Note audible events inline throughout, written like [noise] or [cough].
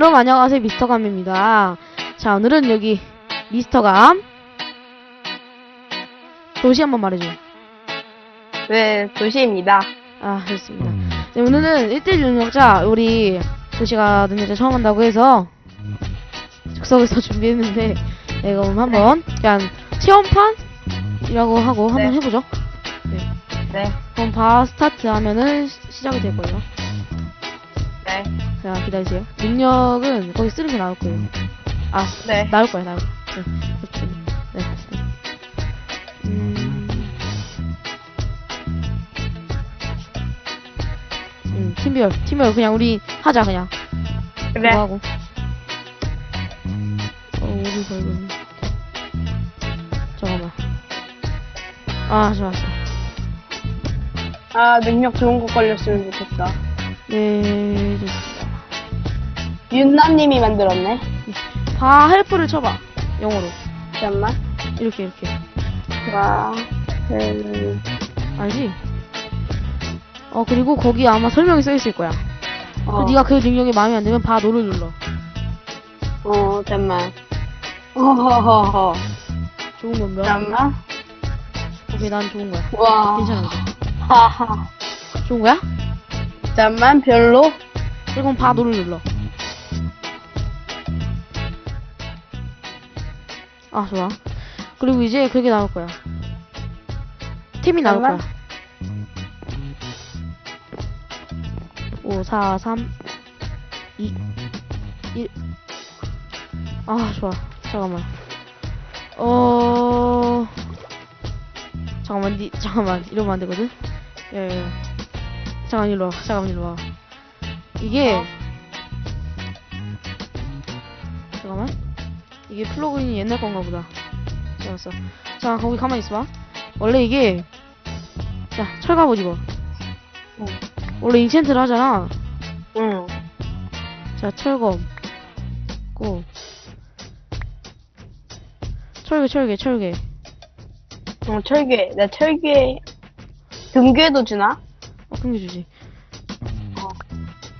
여러분 안녕하세요 미스터감입니다. 자 오늘은 여기 미스터감. 도시 한번 말해줘 네, 도시입니다. 아 좋습니다. 네, 오늘은 1대1 능력자 우리 도시가 능력자 처음 한다고 해서 즉석에서 [laughs] 준비했는데 네, 그럼 한번 그냥 체험판이라고 하고 한번 네. 해보죠. 네, 그럼 바 스타트 하면은 시- 시작이 될 거예요. 네, 자 기다리세요 능력은 거기 쓰는 게 나올 거예요 아 네. 나올 거야, 나올 거야. 네, 그렇죠. 네. 음. 음, 팀별, 팀별 그냥 우리 하자 그냥. 그래. 그거 하고. 어, 우리 벌금. 잠깐만. 아, 좋았어. 아, 능력 좋은 거 걸렸으면 좋겠다. 네, 좋습니다. 윤나님이 만들었네. 바 헬프를 쳐봐. 영어로. 잠깐만. 이렇게, 이렇게. 와, 음, 알지? 어, 그리고 거기 아마 설명이 써 있을 거야. 어, 네가 그 능력이 마음에 안 들면 바 노를 눌러. 어, 잠깐만. 어허허허. 좋은 건가? 잠깐만. 오케이, 난 좋은 거야. 와. 괜찮아, 괜찮아. 하하. 좋은 거야? 잠깐만, 별로? 그럼 바 노를 눌러. 아, 좋아. 그리고 이제 그게 나올 거야. 팀이 나올 거야. 잠깐만. 5, 4, 3, 2, 1. 아, 좋아. 잠깐만. 어, 잠깐만, 니, 잠깐만. 이러면 안 되거든? 야, 야, 야. 잠깐, 일로 와. 잠깐만, 일로 와. 이게, 어. 잠깐만. 이게 플러그인이 옛날 건가 보다. 알았어. 자, 거기 가만히 있어봐. 원래 이게, 자, 철갑옷 입어. 응. 원래 인챈트를 하잖아. 응. 자, 철검. 고. 철개, 철개, 철개. 어, 철괴. 나 철괴. 금괴도 주나? 어, 큰게 주지. 어.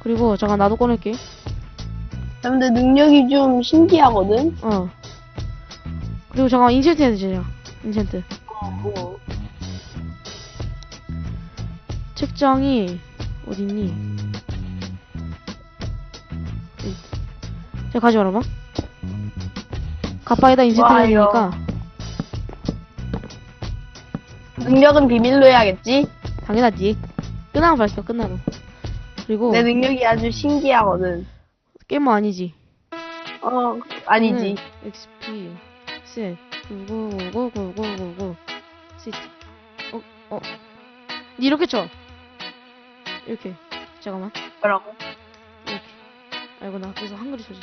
그리고, 잠깐, 나도 꺼낼게. 근데 능력이 좀 신기하거든? 어. 그리고 잠깐, 인챈트 해야 되잖아. 인챈트. 어. 책장이, 어딨니? 여기. 자, 가져와라 봐. 가빠에다 인챈트 와요. 해야 되니까, 능력은 비밀로 해야겠지? 당연하지. 끝나면 발표, 끝나면. 그리고, 내 능력이 아주 신기하거든. 게임은 아니지. 어, 아니지. XP 셋99999999 시티 어? 어? 이렇게 쳐 이렇게 잠깐만 뭐라고? 이렇게 아이고 나 그래서 한글이 쳐지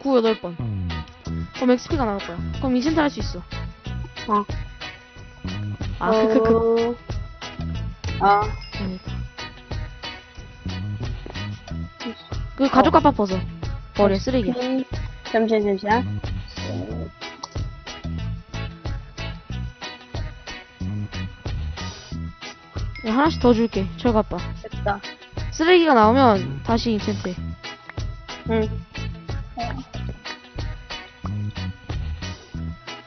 9 8번 그럼 XP가 나올 거야 그럼 인센트 할 수 있어 어. 아 [laughs] 크크크 어. 아, 아니다 그 가죽 값밥 벗어 버려 쓰레기야 음, 잠시만, 잠시만. 야, 하나씩 더 줄게 철갑밥 됐다. 쓰레기가 나오면 다시 인챈트 해. 응.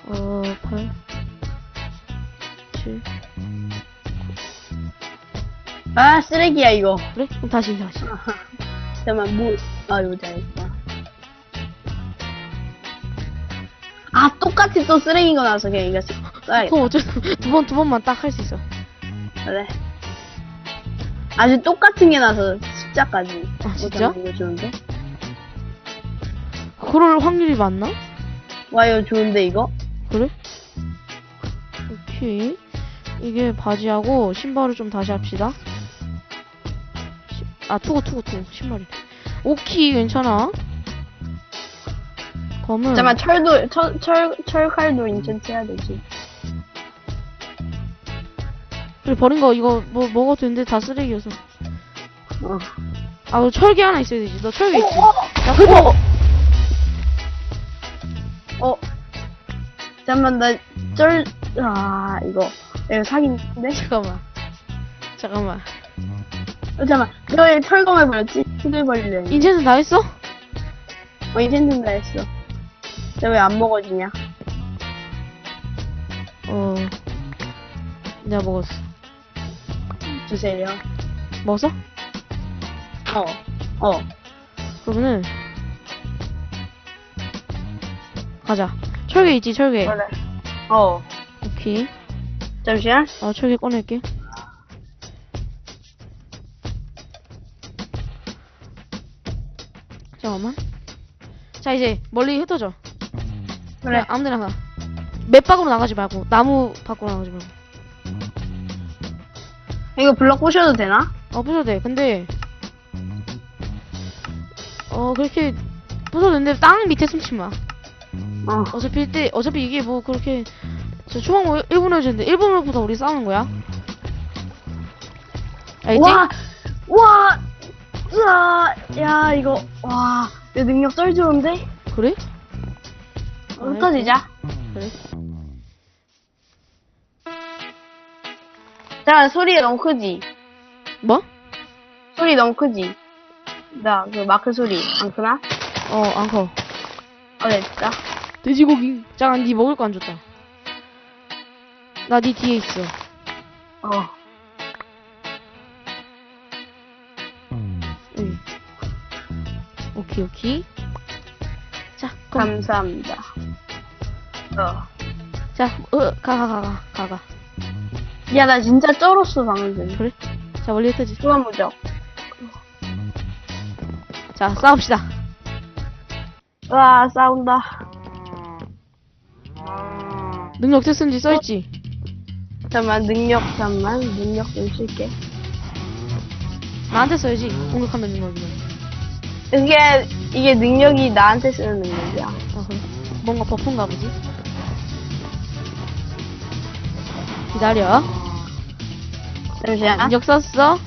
어, 8, 7. 아, 쓰레기야, 이거. 그래? 그럼 다시, 다시. 잠깐만, 뭐, 아, 이거 잘했다. 아, 똑같이 또 쓰레기가 나와서 그냥 이거 써야겠다. 그럼 어쩔 수, 두 번, 두 번만 딱 할 수 있어. 그래. 아주 똑같은 게 나서 숫자까지. 아, 어, 진짜? 이거 좋은데? 그럴 확률이 많나? 와, 이거 좋은데, 이거? 그래? 오케이. 이게 바지하고 신발을 좀 다시 합시다. 시- 아, 투구, 투구, 투구. 신발이. 오키, 괜찮아. 검은. 잠깐만, 철도, 철, 철, 철칼도 인챈트 해야 되지. 그래, 버린 거, 이거, 뭐, 먹어도 되는데 다 쓰레기여서. 어. 아, 너 철개 하나 있어야 되지. 너 철개 있지? 어, 야, 그거! 어. 잠깐만, 나, 쩔, 아, 이거. 이거 사기인데? 잠깐만. 잠깐만. 어, 잠깐만. 너왜 철검을 버렸지? 버리려니. 인체는 다 했어? 어, 인텐든다 했어. 근데 왜 안 먹어지냐? 어. 내가 먹었어. 주세요. 먹었어? 어. 어. 그러면은 가자. 철개 있지 철개. 그래. 어. 오케이. 잠시만. 어 철개 꺼낼게. 잠깐만. 자 이제 멀리 흩어져. 그래. 그냥 아무데나 가. 맵 밖으로 나가지 말고 나무 밖으로 나가지 말고. 이거 블럭 부셔도 되나? 어 부숴도 돼. 근데 어 그렇게 부숴도 되는데 땅 밑에 숨지 마. 어. 어차피 일대 어차피 이게 뭐 그렇게 저 초반 뭐 1분을 주는데 1분부터 우리 싸우는 거야. 알지? 와! 와! 우와! 야, 이거, 와. 내 능력 쩔 좋은데? 그래? 어, 흩어지자. 그래. 자, 소리 너무 크지? 뭐? 소리 너무 크지? 나, 그 마크 소리. 안 크나? 어, 안 커. 어, 됐다. 돼지고기. 잠깐, 니 먹을 거 안 줬다. 나 니 뒤에 있어. 어. 오케이, 오케이. 자, 그럼. 감사합니다. 어. 자, 어, 가, 가, 가, 가, 가, 가. 야, 나 진짜 쩔었어, 방금 전에. 그래? 자, 멀리 흩어지. 수만 무적. 자, 싸웁시다. 와, 싸운다. 능력 테스트인지 써있지? 잠깐만, 능력, 잠깐만. 능력 좀 쓸게. 나한테 써야지. 공격하면 능력이면. 이게, 이게 능력이 나한테 쓰는 능력이야. 아, 그래? 뭔가 버프인가 보지? 기다려. 잠시만. 능력 썼어?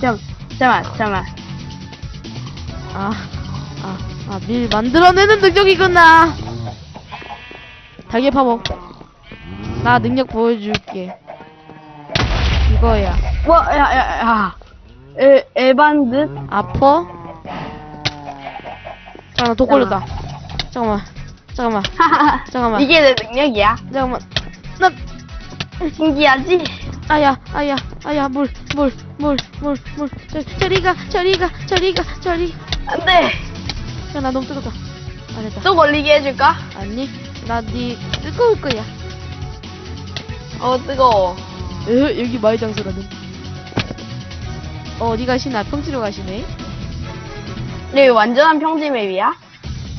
잠, 잠깐만, 잠깐만. 아, 아, 아, 밀 만들어내는 능력이구나. 달걀 파먹. 나 능력 보여줄게. 이거야. 와, 야, 야, 야. 에, 에반 듯? 아퍼? 잠깐만, 독 걸렸다. 잠깐만, 잠깐만, [laughs] 잠깐만, 이게 내 능력이야. 잠깐만. 나, 신기하지? 아야, 아야, 아야, 물, 물, 물, 물, 물. 저, 저리 가, 저리 가, 저리 가, 저리. 안 돼. 야, 나 너무 뜨겁다. 안 됐다. 또 걸리게 해줄까? 아니, 나네 뜨거울 거야. 어, 뜨거워. 으, 여기 마을 장소라는. 어, 어디 가시나? 평지로 가시네. 여기 완전한 평지 맵이야?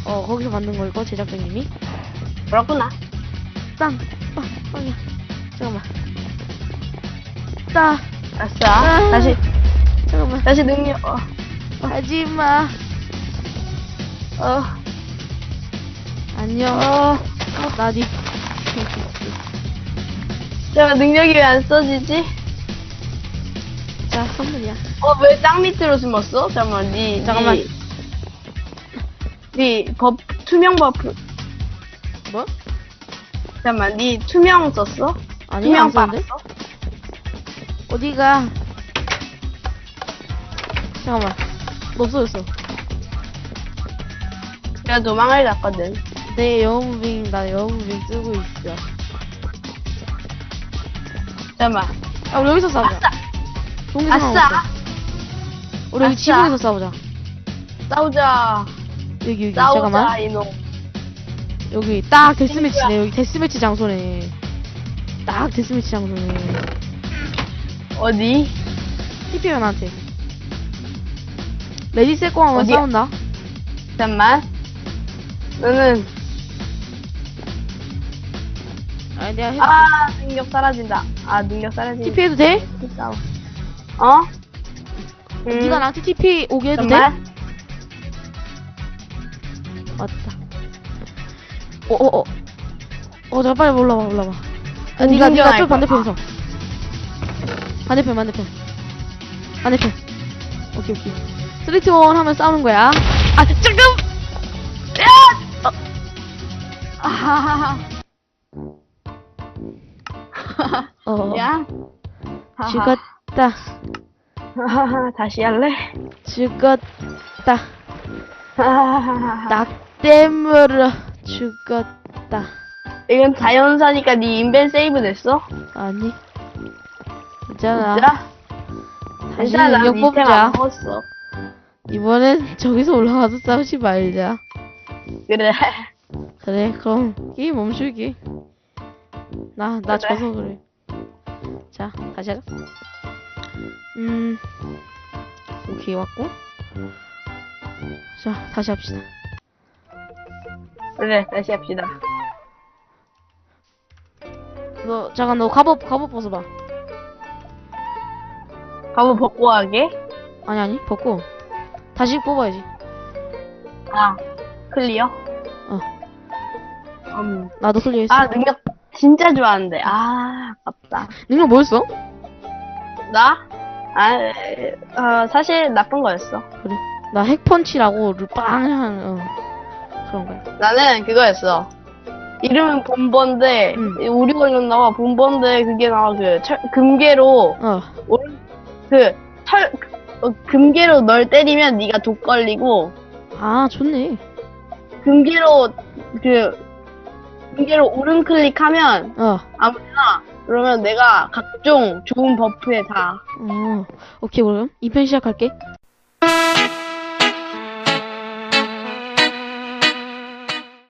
어, 거기서 만든 걸걸, 제작자님이. 그렇구나. 땅, 빵, 빵이야. 잠깐만. 따, 아싸. 아. 다시, 잠깐만. 다시 능력, 어, 하지 마. 어, 안녕. 어. 나니. 잠깐 능력이 왜 안 써지지? 자, 선물이야. 어, 왜 땅 밑으로 숨었어? 잠깐만, 니, 잠깐만. 니, 니 버, 투명 버프. 뭐? 잠깐만, 니 투명 썼어? 아니, 투명 안 썼는데? 빨았어? 어디가? 잠깐만. 너 없어졌어. 내가 도망을 갔거든. 내 영웅빙, 나 영웅빙 쓰고 있어. 잠깐만. 아, 우리 여기서 싸우자. 아싸! 동기 상관 아싸! 없어. 우리 여기 아싸! 지붕에서 싸우자. 싸우자. 여기, 여기. 싸우자, 잠깐만. 이놈. 여기 딱 데스매치네. 여기 데스매치 장소네. 딱 데스매치 장소네. 어디? TP가 나한테. 레디 세고 하면 어디야? 싸운다. 잠깐만. 너는, 아니, 내가 해. 아, 능력 사라진다. 아, 능력 사라진다. TP 해도 돼? 싸워. 어? 음, 네가 나한테 TP 오게 해도 돼? 잠깐만. 맞다. 어, 어, 어. 어, 자, 빨리 올라와, 올라와. 아, 니가 저 공중전화할 반대편에서. 반대편, 반대편. 반대편. 오케이, 오케이. 스트리트 원 하면 싸우는 거야. 아, 잠깐! 야! 어. 아하하하. 어, [laughs] 야. 죽었다. 하하하, [laughs] 다시 할래? 죽었다. [laughs] 하하하하. 낙댐으로 죽었다. 이건 자연사니까 네 인벤 세이브 됐어? 아니. 진짜? 다시 괜찮아, 난 능력 이템 뽑자. 안 먹었어. 이번엔 저기서 올라가서 싸우지 말자. 그래. 그래, 그럼 게임 멈추기. 나, 나 그래. 져서 그래. 자, 다시 하자. 음, 오케이, 왔고. 자, 다시 합시다. 그래, 다시 합시다. 너, 잠깐, 너 갑옷, 갑옷 벗어봐. 가보 벗고 하게? 아니, 아니, 벗고. 다시 뽑아야지. 아, 클리어? 어. 음. 나도 클리어했어. 아, 능력 진짜 좋아하는데. 아, 아깝다. 능력 뭐였어? 나? 아, 에, 어, 사실 나쁜 거였어. 그래. 나 핵펀치라고 루빵 하는, 어. 그런 거야. 나는 그거였어. 이름은 본번데, 음. 우리 걸로 나와, 본번데, 그게 나와, 그, 철, 금괴로, 어, 오른, 그, 철, 어, 금괴로 널 때리면 네가 독 걸리고, 아, 좋네. 금괴로, 그, 금괴로 오른 클릭하면, 어, 아무데나, 그러면 내가 각종 좋은 버프에 다, 어. 오케이, 그럼. 2편 시작할게.